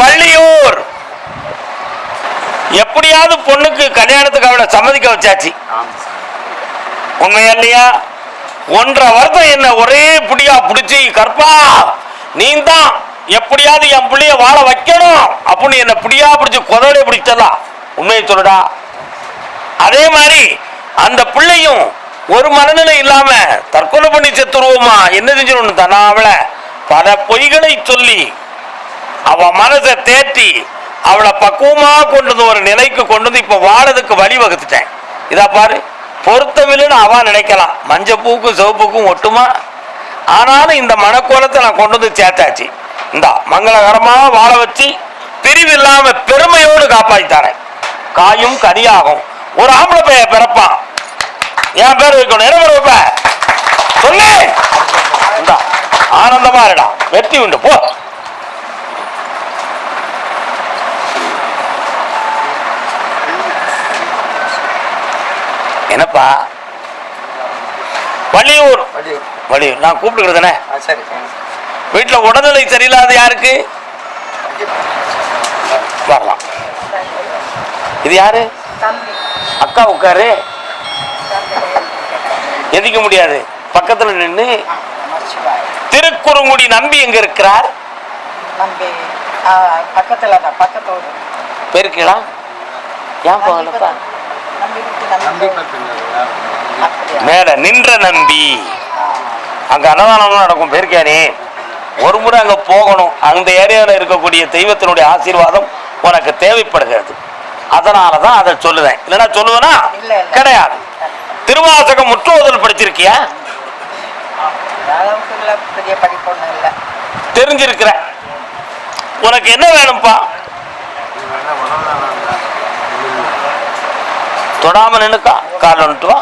வள்ளியூர். எப்படியாவது பொண்ணுக்கு கல்யாணத்துக்கு அவளை சம்மதிக்க வச்சாச்சு. உண்மையா இல்லையா? ஒன்றரை வருத்தம் என்ன ஒரே புடியா பிடிச்சி கற்பா நீ தான் எப்படியாவது என் பிள்ளைய வாழ வைக்கணும். அப்படின்னு என்னை புடியா பிடிச்சி குதலை பிடிச்சலாம் உண்மையை சொல்லுடா. அதே மாதிரி அந்த பிள்ளையும் ஒரு மனநிலை இல்லாம தற்கொலை பண்ணி செத்துருவோமா? என்ன செஞ்சிடணும் தானா அவளை பல பொய்களை சொல்லி அவ மனசை தேற்றி அவளை பக்குவமா கொண்டு வந்து ஒரு நிலைக்கு கொண்டு வந்து இப்ப வாழறதுக்கு வழி வகுத்துட்டேன். இதா பாரு பொருத்தமில்லைன்னு அவ நினைக்கலாம். மஞ்சள் பூக்கும் சிவப்புக்கும் ஒட்டுமா? ஆனாலும் இந்த மனக்கோலத்தை நான் கொண்டு வந்து சேர்த்தாச்சு. இந்த மங்களகரமா வாழ வச்சு பிரிவில்லாம பெருமையோடு காப்பாற்றித்தாரேன் காயும் கனியாகும். ஒரு ஆம்பளை பையன் பிறப்பான் என் பேர் வைக்கணும் என்ன பேர் வைப்ப? இந்தா ஆனந்தமா இருடா. வெற்றி உண்டு போ. என்னப்பா? வள்ளியூர். வள்ளியூர். நான் கூப்பிட்டுக்கிறதுனே. சரி. வீட்டில் உடல்நிலை சரியில்லாத யாருக்கு? வரலாம். இது யாரு? அக்கா உட்காரு. எதிக்க முடியாது. பக்கத்துல நின்று திருக்குறுங்குடி நம்பி எங்க இருக்கிறார்? நம்பி. பக்கத்தில் பக்கத்தோடு. பெருக்கலாம் ஏன் போகலப்பா? நம்பி நம்பி அப்படியா? மேல நின்ற நம்பி. அங்க அன்னதானம் நடக்கும் பெருக்கானே ஒரு முறை அங்க போகணும். அந்த ஏரியாவில் இருக்கக்கூடிய தெய்வத்தினுடைய ஆசீர்வாதம் உனக்கு தேவைப்படுகிறது. அதனால தான் அதை சொல்லுவேன். இல்லைன்னா சொல்லுவேனா. கிடையாது. திருவாசகம் முற்றுவதல் படிச்சிருக்கியா? தெரிஞ்சிருக்கிற உனக்கு என்ன வேணும்ப்பா? தொடாம நின்னுக்கா? கால் வந்துட்டு வா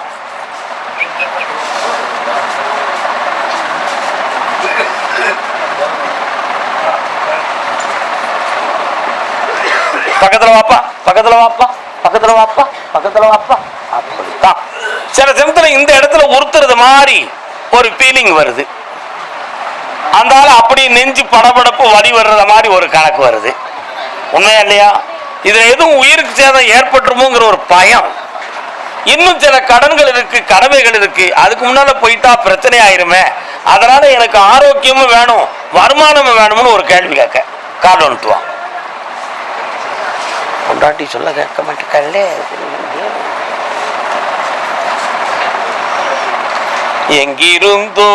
பக்கத்துல வாப்பா பக்கத்துல வாப்பா பக்கத்துல வாப்பா பக்கத்துல வாப்பா. அப்படித்தான். சில சமயத்துல இந்த இடத்துல உறுத்துறது மாதிரி ஒரு ஃபீலிங் வருது. அந்த ஆள் அப்படி நெஞ்சு படபடப்பு வழி வர்றத மாதிரி ஒரு கணக்கு வருது. உண்மையா இல்லையா? இதுல எதுவும் உயிருக்கு சேதம் ஏற்பட்டுருமோங்கிற ஒரு பயம். இன்னும் சில கடன்கள் இருக்கு கடமைகள் இருக்கு. அதுக்கு முன்னால போயிட்டா பிரச்சனை ஆயிருமே. அதனால எனக்கு ஆரோக்கியமும் வேணும் வருமானமும் வேணும்னு ஒரு கேள்வி கேட்க. கால் அனுப்புவான் பொண்டாட்டி சொல்ல கேட்க மாட்டேக்கல்லே எங்கிருந்தோ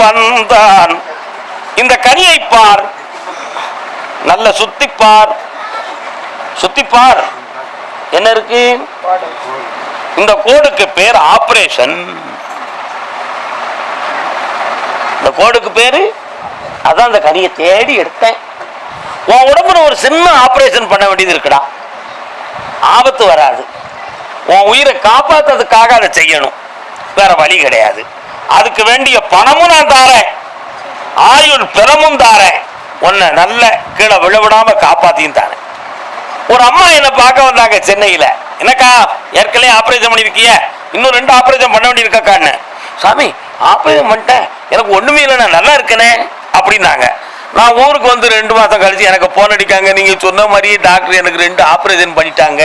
வந்தான். இந்த கனியை பார். நல்ல சுத்திப்பார். சுத்திப்பார். என்ன இருக்கு? இந்த கோடுக்கு பேர் ஆபரேஷன். இந்த கோடுக்கு பேரு? அதான் அந்த கனியை தேடி எடுத்தேன். உன் உடம்புல ஒரு சின்ன ஆபரேஷன் பண்ண வேண்டியது இருக்குடா. ஆபத்து வராது. உன் உயிரை காப்பாத்துறதுக்காக அதை செய்யணும். வேற வழி கிடையாது. அதுக்கு வேண்டிய பணமும் நான் தாரேன். ஆயுள் பிறமும் தாரேன். உன்னை நல்ல கீழே விழவிடாம காப்பாத்தியும் தாரேன். ஒரு அம்மா என்னை பார்க்க வந்தாங்க சென்னையில. என்னக்கா ஏற்கனவே ஆபரேஷன் பண்ணிருக்கிய இன்னும் ரெண்டு ஆபரேஷன் பண்ண வேண்டியிருக்கான்னு சாமி ஆபரேஷன் பண்ணிட்டேன். எனக்கு ஒண்ணுமே இல்லை நான் நல்லா இருக்கனே அப்படின்னாங்க. நான் ஊருக்கு வந்து ரெண்டு மாதம் கழிச்சு எனக்கு போன் அடிக்காங்க. நீங்க சொன்ன மாதிரி டாக்டர் எனக்கு ரெண்டு ஆப்ரேஷன் பண்ணிட்டாங்க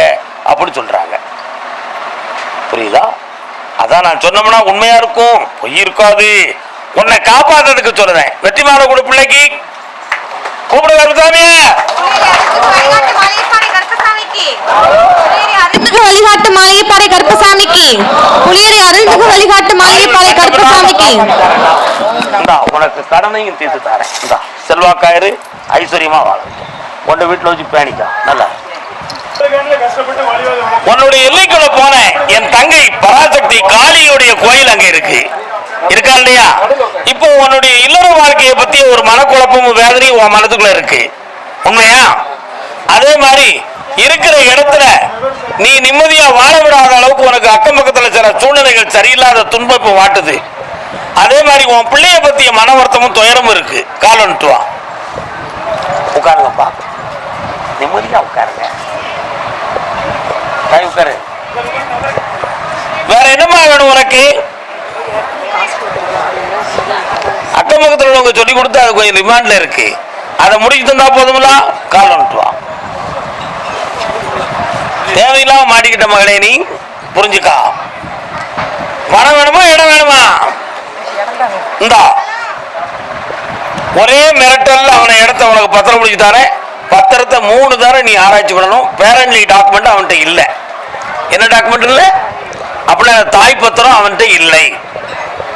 அப்படின்னு சொல்றாங்க. புரியுதா? அதான் நான் சொன்னோம்னா உண்மையா இருக்கும். பொய் இருக்காது. உன்னை காப்பாத்துறதுக்கு சொல்லுறேன் வெற்றி மாலை கொடு பிள்ளைக்கு. கூப்பிடு கருசாமியே வழிகாட்டு மாயப்பாறை கருப்பசாமிக்கு. புலியரை அருள்மிகு வழிகாட்டு மாயப்பாறை கருப்பசாமிக்கு. உனக்கு கடனையும் தீர்த்து தரேன். செல்வாக்காயிரு ஐஸ்வர்யமா வாழ உன்னை வீட்டுல வச்சு பேணிக்கா. நல்லா. உன்னுடைய எல்லைக்குள்ள போனேன். என் தங்கை பராசக்தி காளியுடைய கோயில் அங்க இருக்கு. இருக்கா இல்லையா? இப்போ உன்னுடைய இல்லற வாழ்க்கையை பத்தி ஒரு மனக்குழப்பமும் வேதனையும் உன் மனதுக்குள்ள இருக்கு. உண்மையா? அதே மாதிரி இருக்கிற இடத்துல நீ நிம்மதியா வாழ விடாத அளவுக்கு உனக்கு அக்கம் பக்கத்துல சில சூழ்நிலைகள் சரியில்லாத துன்பம் இப்ப வாட்டுது. அதே மாதிரி உன் பிள்ளைய பத்திய மன வருத்தமும் துயரமும் இருக்கு. கால் வந்துட்டு உட்காருங்கப்பா. நிம்மதியா உட்காருங்க. உட்காரு. வேற என்னமா வேணும் உனக்கு? அக்கம் பக்கத்துல உள்ளவங்க சொல்லி கொடுத்து அது கொஞ்சம் ரிமாண்ட்ல இருக்கு. அதை முடிச்சு தந்தா போதுங்களா கால் அனுப்புவான் வா. தேவையில்லாம மாட்டிக்கிட்ட மகளே நீ புரிஞ்சுக்கா. பணம் வேணுமா இடம் வேணுமா? இந்தா. ஒரே மிரட்டல் அவனை இடத்த உனக்கு பத்திரம் முடிச்சு தரேன். பத்திரத்தை மூணு தரம் நீ ஆராய்ச்சி பண்ணணும். பேரண்ட்லி டாக்குமெண்ட் அவன்கிட்ட இல்லை. என்ன டாக்குமெண்ட் இல்லை? அப்படின்னா தாய் பத்திரம் அவன்கிட்ட இல்லை.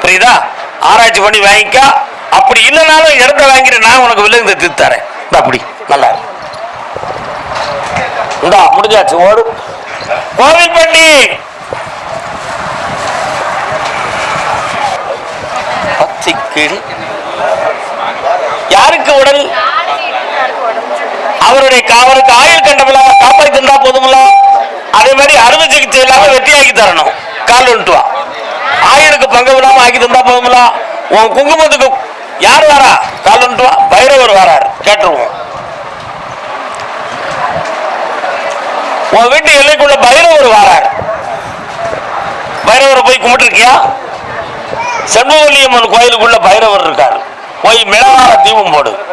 புரியுதா? ஆராய்ச்சி பண்ணி வாங்கிக்கா. அப்படி இல்லைனாலும் இடத்த வாங்கிட்டு நான் உனக்கு வில்லங்க திருத்தி தரேன். அப்படி நல்லா இருக்கு. இந்தா முடிஞ்சாச்சு ஓடு. கோவில்பட்டி பச்சைக்கிளி யாருக்கு உடல்? அவருடைய அவருக்கு ஆயுள் கண்டமில்ல காப்பாற்றி தந்தா போதுமில்ல அதே மாதிரி அறுவை சிகிச்சை இல்லாம வெட்டியாக்கி தரணும். கால் ஒன்றுவா வா. ஆயுளுக்கு பங்கு விடாம ஆக்கி தந்தா போதுமில்ல உன் குங்குமத்துக்கு யார் வாரா? கால் ஒன்றுவா வா. பைரவர் வாரார். கேட்டுருவோம். உன் வீட்டு எல்லைக்குள்ள பைரவர் வரார். பைரவரை போய் கும்பிட்டுருக்கியா? செண்பவல்லியம்மன் கோயிலுக்குள்ள பைரவர் இருக்காரு. போய் மிளகார தீபம் போடு.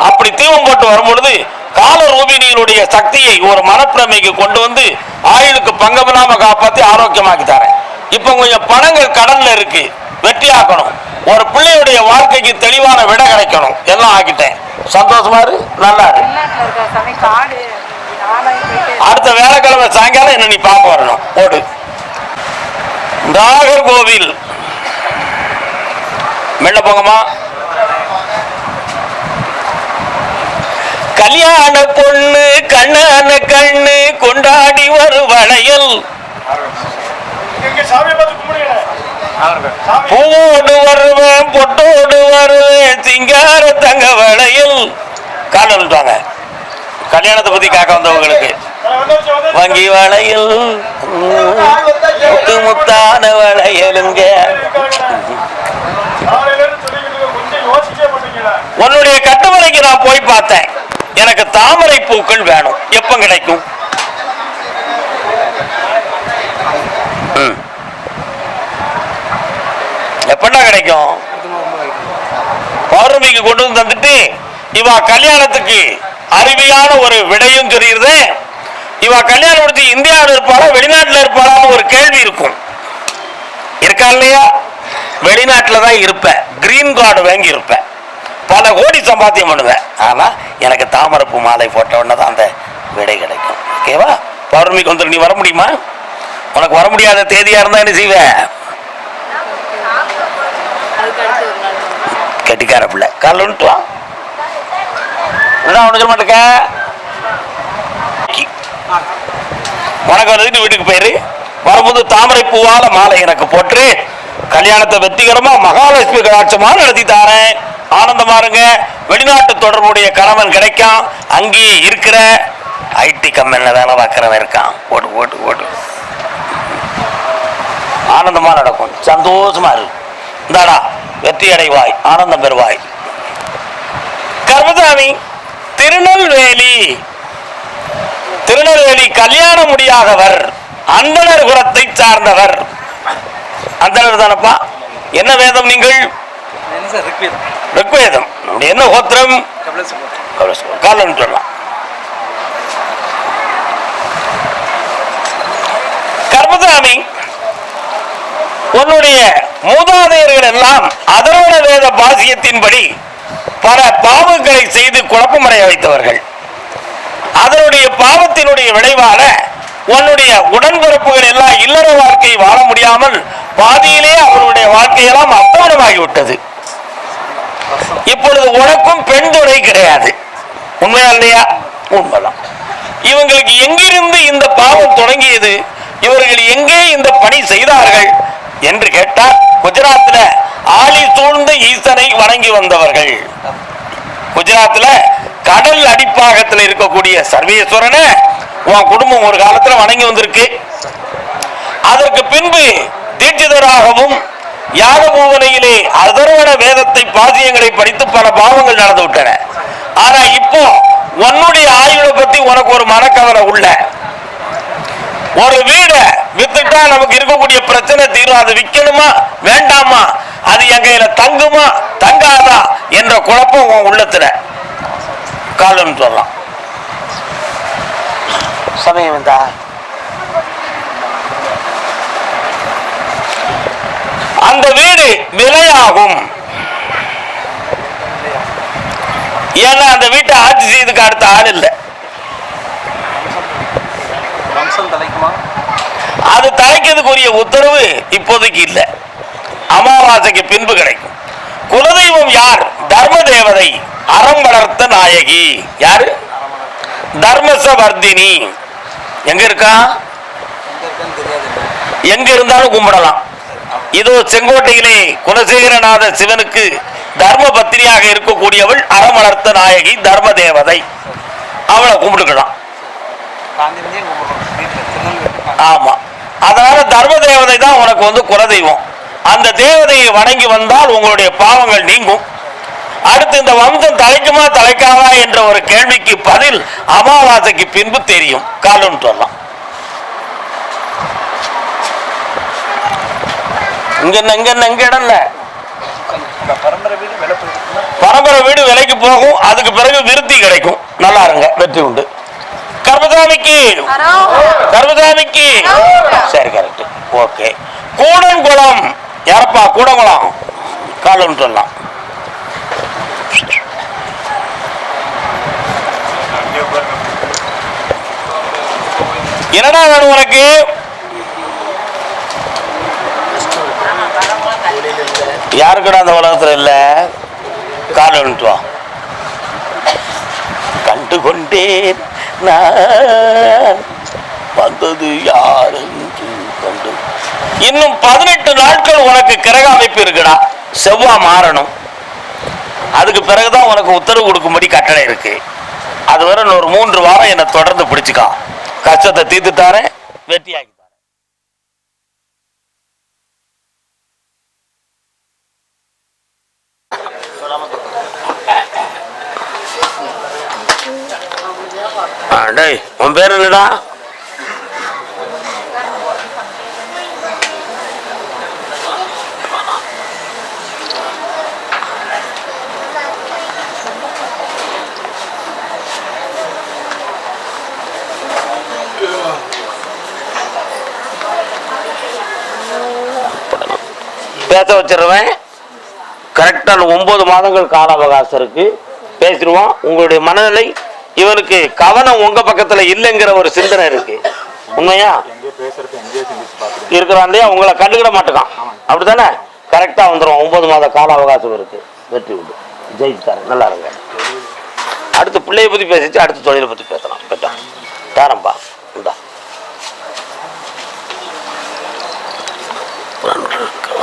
அப்படி தீபம் போட்டு வரும்பொழுது கால ரூபினியினுடைய சக்தியை ஒரு மனப்பிரமைக்கு கொண்டு வந்து ஆயுளுக்கு பங்கமில்லாம காப்பாற்றி ஆரோக்கியமாக்கி தரேன். இப்போ கொஞ்சம் பணங்கள் கடன்ல இருக்கு. வெற்றியாக்கணும் ஒரு பிள்ளையுடைய வாழ்க்கைக்கு தெளிவான விடை கிடைக்கணும். எல்லாம் ஆக்கிட்டேன். சந்தோஷமா இரு. நல்லா இருக்கு? அடுத்த வேலைக்கிழமை சாயங்காலம் என்ன நீ பார்க்க வரணும்? ஓடு நாகர்கோவில். மெல்ல போங்கம்மா. கல்யாண பொண்ணு கண்ணான கண்ணு கொண்டாடி ஒரு வளையல். பூவோடு வருவேன் பொட்டோடு வருவேன் சிங்கார தங்க வளையல் கால் கல்யாணத்தை பத்தி காக்க வந்தவங்களுக்கு. வங்கி வளையல் முத்து முத்தான வளையலுங்க. உன்னுடைய கட்டுமலைக்கு நான் போய் பார்த்தேன். எனக்கு தாமரை பூக்கள் வேணும். எப்ப கிடைக்கும்? ம். எப்படா கிடைக்கும்? பௌர்ணமிக்கு கொண்டு வந்து தந்துட்டு இவா கல்யாணத்துக்கு அருமையான ஒரு விடையும் தெரியுது இவா கல்யாணம் முடிச்சு இந்தியாவில் இருப்பாளா வெளிநாட்டில் இருப்பாளான்னு ஒரு கேள்வி இருக்கும். இருக்கா இல்லையா? வெளிநாட்டில் தான் இருப்பேன். கிரீன் கார்டு வாங்கி இருப்பேன் பல கோடி சம்பாத்தியம் பண்ணுவேன். ஆனால் எனக்கு தாமரப்பு மாலை போட்ட உடனே தான் அந்த விடை கிடைக்கும். ஓகேவா பௌர்ணமிக்கு வந்து நீ வர முடியுமா? உனக்கு வர முடியாத தேதியாக இருந்தால் என்ன செய்வேன்? கட்டிக்கார பிள்ளை. காலைல வந்துட்டு வா. என்ன ஒன்று சொல்ல மாட்டேங்க உனக்கு வீட்டுக்கு போயிரு வரும்போது தாமரை பூவால மாலை எனக்கு போட்டு கல்யாணத்தை வெற்றிகரமா மகாலட்சுமி கடாட்சமா நடத்தி தாரேன். ஆனந்தமா இருங்க வெளிநாட்டு தொடர்புடைய கணவன் கிடைக்கும். அங்கேயே இருக்கிற ஐடி கம்பெனில வேலை பார்க்கிறவன் இருக்கான். ஓட்டு ஓட்டு ஓட்டு ஆனந்தமா நடக்கும். சந்தோஷமா இரு. இந்தாடா வெற்றி அடைவாய் ஆனந்தம் பெறுவாய். கர்மசாமி திருநெல்வேலி. திருநெல்வேலி கல்யாண முடியாதவர் அந்தனர் குலத்தை சார்ந்தவர். அந்தனர் தானப்பா? என்ன வேதம் நீங்கள்? ரிக்வேதம். நம்முடைய என்ன கோத்திரம்? காலன் காலம் சொல்லலாம். கர்மசாமி உன்னுடைய மூதாதையர்கள் எல்லாம் அதரோட வேத பாசியத்தின்படி பல பாவங்களை செய்து குழப்பமடைய வைத்தவர்கள். அதனுடைய பாவத்தினுடைய விளைவால உன்னுடைய உடன்பிறப்புகள் எல்லாம் இல்லற வாழ்க்கை வாழ முடியாமல் பாதியிலே அவருடைய வாழ்க்கையெல்லாம் அத்தவணமாகிவிட்டது இப்பொழுது உனக்கும் பெண் துணை கிடையாது. உண்மையா இல்லையா? உண்மைதான். இவங்களுக்கு எங்கிருந்து இந்த பாவம் தொடங்கியது? இவர்கள் எங்கே இந்த பணி செய்தார்கள் என்று கேட்டால் குஜராத்தில் ஆளி சூழ்ந்த ஈசனை வணங்கி வந்தவர்கள். குஜராத்ல கடல் அடிப்பாகத்தில் இருக்கக்கூடிய சர்வேஸ்வரனை உன் குடும்பம் ஒரு காலத்துல வணங்கி வந்திருக்கு. அதற்கு பின்பு தீட்சிதராகவும் யாகபூவனையிலே அதர்வன வேதத்தை பாசியங்களை படித்து பல பாவங்கள் நடந்து விட்டன. ஆனா இப்போ உன்னுடைய ஆயுளை பத்தி உனக்கு ஒரு மனக்கவலை உள்ள. ஒரு வீடை வித்துட்டா நமக்கு இருக்கக்கூடிய பிரச்சனை தீரும் அது விற்கணுமா வேண்டாமா? அது என் கையில தங்குமா? தங்காதா? என்ற குழப்பம் உன் உள்ளத்துல. காலம் சொல்லலாம் சமயம் வந்தா. அந்த வீடு விலையாகும். ஏன்னா அந்த வீட்டை ஆட்சி செய்யறதுக்கு அடுத்த ஆள் இல்லை. அது தலைக்கிறதுக்குரிய உத்தரவு இப்போதைக்கு இல்லை. அமாவாசைக்கு பின்பு கிடைக்கும். குலதெய்வம் யார்? தர்ம தேவதை. அறம் வளர்த்த நாயகி. யாரு? தர்மசவர்தினி. எங்க இருக்கா? எங்க இருந்தாலும் கும்பிடலாம். இதோ செங்கோட்டையிலே குலசேகரநாத சிவனுக்கு தர்ம பத்திரியாக இருக்கக்கூடியவள் அறம் வளர்த்த நாயகி தர்ம தேவதை அவளை கும்பிட்டுக்கலாம். ஆமா. அதனால தர்ம தேவதை தான் உனக்கு வந்து குலதெய்வம். அந்த தேவதையை வணங்கி வந்தால் உங்களுடைய பாவங்கள் நீங்கும். அடுத்து இந்த வம்சம் தலைக்குமா தலைக்காவா என்ற ஒரு கேள்விக்கு பதில் அமாவாசைக்கு பின்பு தெரியும். காலம் சொல்லலாம். இங்க என்ன, பரம்பரை வீடு விலைக்கு போகும் அதுக்கு பிறகு விருத்தி கிடைக்கும். நல்லா இருங்க வெற்றி உண்டு. கர்மசாமிக்கு. கர்மசாமிக்கு. சரி கரெக்ட் ஓகே கூடங்குளம். யாரப்பா கூடங்குளம்? காலம் சொல்லலாம். என்னடா வேணும் உனக்கு? யாருக்குடா அந்த உலகத்தில் இல்ல? காலம் வா. கண்டு கொண்டேன் நான். வந்தது யாரு கண்டு. இன்னும் பதினெட்டு நாட்கள் உனக்கு கிரக அமைப்பு இருக்குடா. செவ்வா மாறணும். அதுக்கு பிறகுதான் உனக்கு உத்தரவு கொடுக்கும்படி கட்டளை இருக்கு. அது வரை இன்னொரு மூன்று வாரம் என்னை தொடர்ந்து பிடிச்சிக்கா. கஷ்டத்தை தீர்த்து தாரேன் வெற்றியாக்கி தாரேன். டேய் உன் பேர் என்னடா? பேச வச்சிருவேன். கரெக்டான ஒன்பது மாதங்கள் கால அவகாசம் இருக்கு. பேசிடுவோம். உங்களுடைய மனநிலை இவனுக்கு கவனம் உங்க பக்கத்துல இல்லைங்கிற ஒரு சிந்தனை இருக்கு. உண்மையா? இருக்கிறான் இல்லையா? உங்களை கண்டுக்கிட மாட்டேக்கான். அப்படித்தானே? கரெக்டா வந்துடும் ஒன்பது மாத கால அவகாசம் இருக்கு. வெற்றி உண்டு. ஜெயிச்சுட்டாரு. நல்லா இருங்க. அடுத்து பிள்ளைய பத்தி பேசிச்சு அடுத்து தொழிலை பத்தி பேசலாம். பெட்டா தாரம்பா இந்தா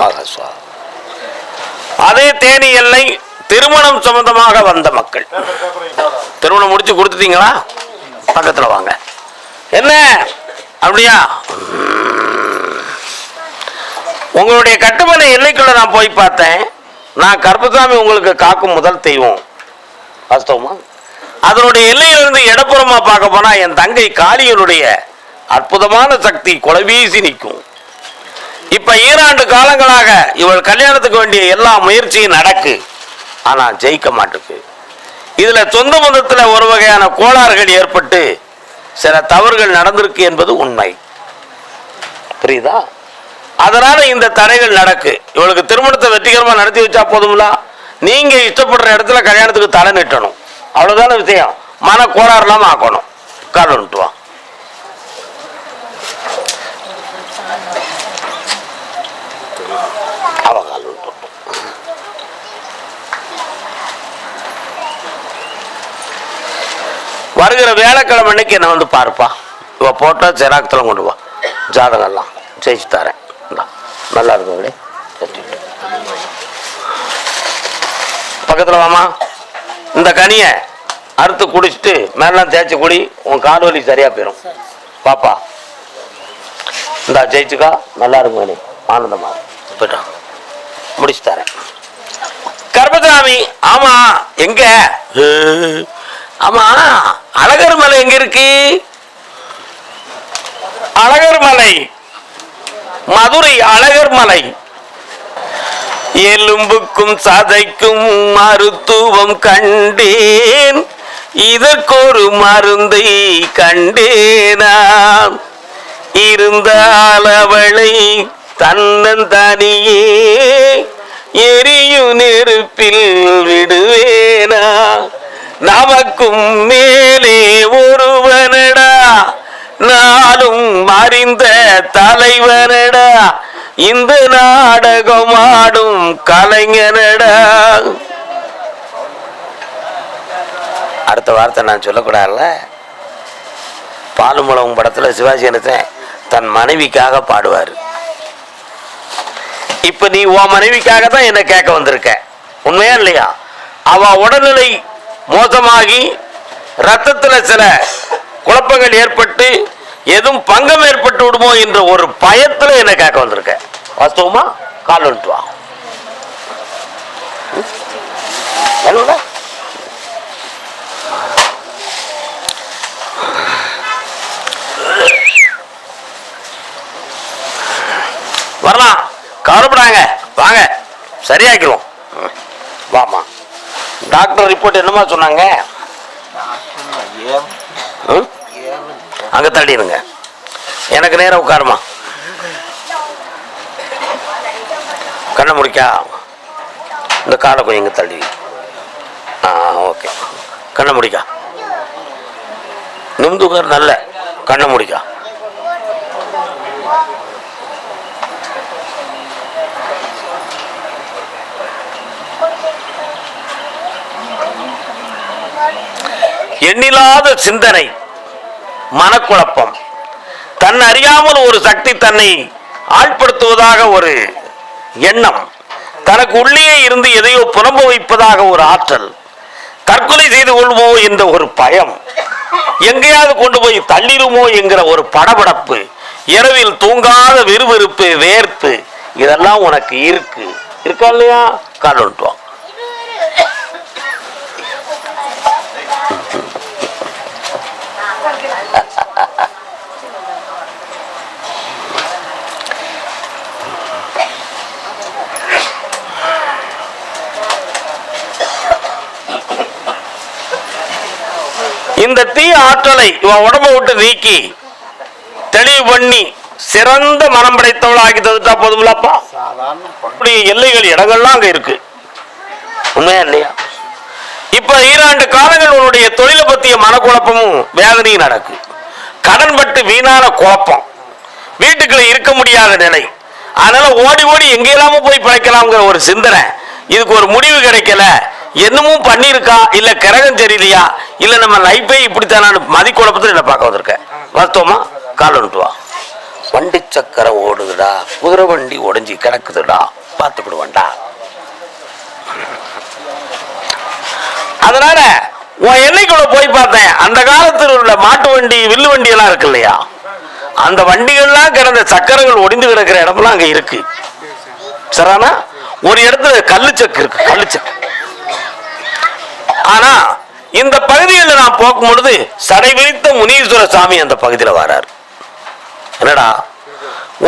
ஆகாஷ்வா அதே தேனி எல்லை திருமணம் சம்பந்தமாக வந்த மக்கள். திருமணம் முடிச்சு கொடுத்துட்டீங்களா? பக்கத்துல வாங்க. என்ன? அப்படியா? உங்களுடைய கட்டுமனை எல்லைக்குள்ள நான் போய் பார்த்தேன். நான் கருப்பசாமி உங்களுக்கு காக்கும் முதல் தெய்வம். வாஸ்தவமா? அதனுடைய எல்லையிலிருந்து இடப்புறமா பார்க்க போனா என் தங்கை காளியனுடைய அற்புதமான சக்தி கொலைவீசி நிற்கும். இப்ப ஈராண்டு காலங்களாக இவள் கல்யாணத்துக்கு வேண்டிய எல்லா முயற்சியும் நடக்கு. ஆனா ஜெயிக்க மாட்டுக்கு. இதுல சொந்த மதத்துல ஒரு வகையான கோளாறுகள் ஏற்பட்டு சில தவறுகள் நடந்திருக்கு என்பது உண்மை. புரியுதா? அதனால இந்த தடைகள் நடக்கு. இவளுக்கு திருமணத்தை வெற்றிகரமா நடத்தி வச்சா போதும்ல? நீங்க இஷ்டப்படுற இடத்துல கல்யாணத்துக்கு தலை நிட்டணும். அவ்வளவுதான விஷயம். மன கோளாறு இல்லாம ஆக்கணும். காரணம் வா அவ கால் விட்டு வருகிற வேலைக்கிழமை அன்னைக்கு என்ன வந்து பாருப்பா. இவ போட்டோ ஜெராக்ஸ்லாம் கொண்டு வா. ஜாதகம்லாம் ஜெயிச்சு தரேன். நல்லா இருக்கும் பக்கத்துல வாமா இந்த கனியை அறுத்து குடிச்சிட்டு மேலாம் தேய்ச்சி குடி உன் கால் வலி சரியா போயிடும் பாப்பா. இந்தா ஜெயிச்சுக்கா. நல்லா இருக்கும் கனி. ஆனந்தமா. போயிட்டான் முடிச்சு தரேன். கர்மசாமி ஆமா எங்க? ஆமா. அழகர் மலை எங்க இருக்கு? அழகர் மலை. மதுரை அழகர் மலை. எலும்புக்கும் சதைக்கும் மருத்துவம் கண்டேன். இதற்கொரு மருந்தை கண்டேனான் இருந்தால் அவளை தன்னந்தனியே எரியும் நெருப்பில் விடுவேனா. நமக்கும் மேலே ஒருவனடா. நாளும் அறிந்த தலைவனடா. இந்த நாடகம் ஆடும் கலைஞனடா. அடுத்த வார்த்தை நான் சொல்லக்கூடாதுல்ல? பாலுமுளவும் படத்தில் சிவாஜி கணேசன் தன் மனைவிக்காக பாடுவார். இப்போ நீ உன் மனைவிக்காக தான் என்னை கேட்க வந்திருக்க. உண்மையா இல்லையா? அவ உடல்நிலை மோசமாகி ரத்தத்தில் சில குழப்பங்கள் ஏற்பட்டு எதுவும் பங்கம் ஏற்பட்டு விடுமோ என்ற ஒரு பயத்தில் என்னை கேட்க வந்திருக்கேன் வாஸ்தவமா கால் வந்துட்டு வா. வரலாம். கவலைப்படாங்க. வாங்க. சரியாக்கிடுவோம் ம். வாமா டாக்டர் ரிப்போர்ட் என்னமா சொன்னாங்க? அங்க தள்ளிடுங்க. எனக்கு நேரம் உட்காருமா. கண்ணை முடிக்கா. இந்த காலை கொஞ்சம் இங்க தள்ளி. ஆ ஓகே. கண்ணை முடிக்கா. நிமிந்து உட்கார் நல்ல. கண்ணை முடிக்கா. எண்ணிலாத சிந்தனை மனக்குழப்பம். தன் அறியாமல் ஒரு சக்தி தன்னை ஆட்படுத்துவதாக ஒரு எண்ணம். தனக்கு உள்ளே இருந்து எதையோ புலம்ப வைப்பதாக ஒரு ஆற்றல். தற்கொலை செய்து கொள்வோ என்ற ஒரு பயம். எங்கேயாவது கொண்டு போய் தள்ளிடுமோ என்கிற ஒரு படபடப்பு. இரவில் தூங்காத விறுவிறுப்பு வேர்ப்பு இதெல்லாம் உனக்கு இருக்கு. இருக்கா இல்லையா? கால் இந்த தீ ஆற்றலை இவன் உடம்ப விட்டு நீக்கி தெளிவு பண்ணி சிறந்த மனம் படைத்தவள் ஆக்கி தந்துட்டா போதும்லப்பா அப்படி எல்லைகள் இடங்கள்லாம் அங்க இருக்கு. உண்மையா இல்லையா? இப்ப ஈராண்டு காலங்கள் உன்னுடைய தொழிலை பத்திய மனக்குழப்பமும் வேதனையும் நடக்கு. கடன் பட்டு வீணான குழப்பம். வீட்டுக்குள்ள இருக்க முடியாத நிலை. அதனால ஓடி ஓடி எங்கெல்லாமோ போய் பிழைக்கலாம்ங்கிற ஒரு சிந்தனை. இதுக்கு ஒரு முடிவு கிடைக்கல. என்னமும் பண்ணியிருக்கா? இல்ல கிரகம் தெரியலையா இல்ல நம்ம லைஃபே இப்படித்தானு? மதி குழப்பத்தில் என்ன பார்க்க வந்திருக்கேன் வாஸ்தவமா கால் வந்துட்டு வா. வண்டி சக்கரம் ஓடுதுடா. குதிரை வண்டி உடஞ்சி கிடக்குதுடா. பார்த்துக்கிடுவேன்டா அதனால உன் எல்லைக்குள்ள போய் பார்த்தேன். அந்த காலத்தில் உள்ள மாட்டு வண்டி வில்லு வண்டி எல்லாம் இருக்கு இல்லையா? அந்த வண்டிகள்லாம் கிடந்த சக்கரங்கள் ஒடிந்து கிடக்கிற இடம்லாம் அங்க இருக்கு. சரியானா ஒரு இடத்துல கல்லுச்சக்கு இருக்கு. கல்லு சக்கு ஆனா இந்த பகுதியில் நான் போகும் பொழுது சடை விரித்த முனீஸ்வர சாமி அந்த பகுதியில வராரு. என்னடா?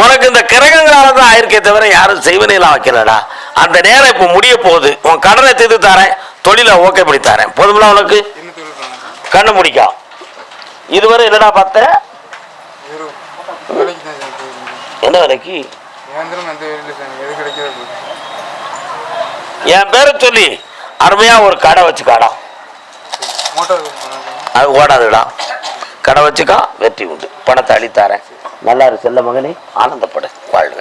உனக்கு இந்த கிரகங்களால தான் ஆயிருக்கே தவிர யாரும் செய்வனையெல்லாம் வைக்கலடா அந்த நேரம் இப்ப முடிய போகுது. உன் கடனை தீர்த்து தரேன். தொழிலை ஓகே பண்ணி தரேன். போதுமில்ல உனக்கு? கண்ணு முடிக்கா. இதுவரை என்னடா பார்த்த? என்ன வேலைக்கு? என் பேரை சொல்லி. அருமையா ஒரு கடை வச்சுக்காடா. அது ஓடாதுடா. கடை வச்சுக்கா வெற்றி உண்டு. பணத்தை அளித்தாரேன் நல்லா செல்ல மகனே ஆனந்தப்படு வாழ்க.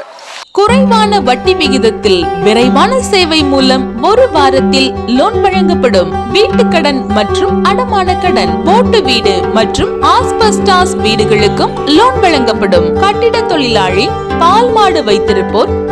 குறைவான வட்டி விகிதத்தில் விரைவான சேவை மூலம் ஒரு வாரத்தில் லோன் வழங்கப்படும் வீட்டுக் கடன் மற்றும் அடமான கடன். போட்டு வீடு மற்றும் ஆஸ்பஸ்டாஸ் வீடுகளுக்கும் லோன் வழங்கப்படும். கட்டிட தொழிலாளி பால் மாடு வைத்திருப்போர்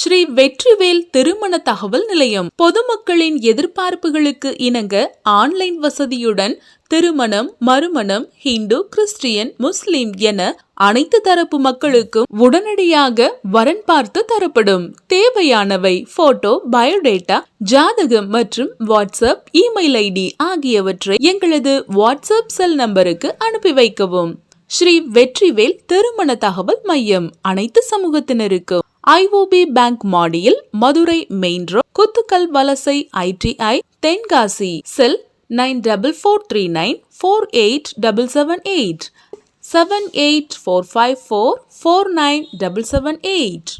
Sri Vetrivel திருமண தகவல் நிலையம். பொதுமக்களின் எதிர்பார்ப்புகளுக்கு இணங்க ஆன்லைன் வசதியுடன் திருமணம் மறுமணம் ஹிந்து கிறிஸ்டியன் முஸ்லிம் என அனைத்து தரப்பு மக்களுக்கும் உடனடியாக வரன் பார்த்து தரப்படும். தேவையானவை போட்டோ பயோடேட்டா ஜாதகம் மற்றும் வாட்ஸ்அப் இமெயில் ஐடி ஆகியவற்றை எங்களது வாட்ஸ்அப் செல் நம்பருக்கு அனுப்பி வைக்கவும். ஸ்ரீ வெற்றிவேல் திருமண தகவல் மையம் அனைத்து சமூகத்தினருக்கும். ஐஓபி பேங்க் மாடியில் Madurai main road Kuthukkal Valasai ITI Tenkasi cell nine double four three nine four eight double seven eight seven eight four five four four nine double seven eight.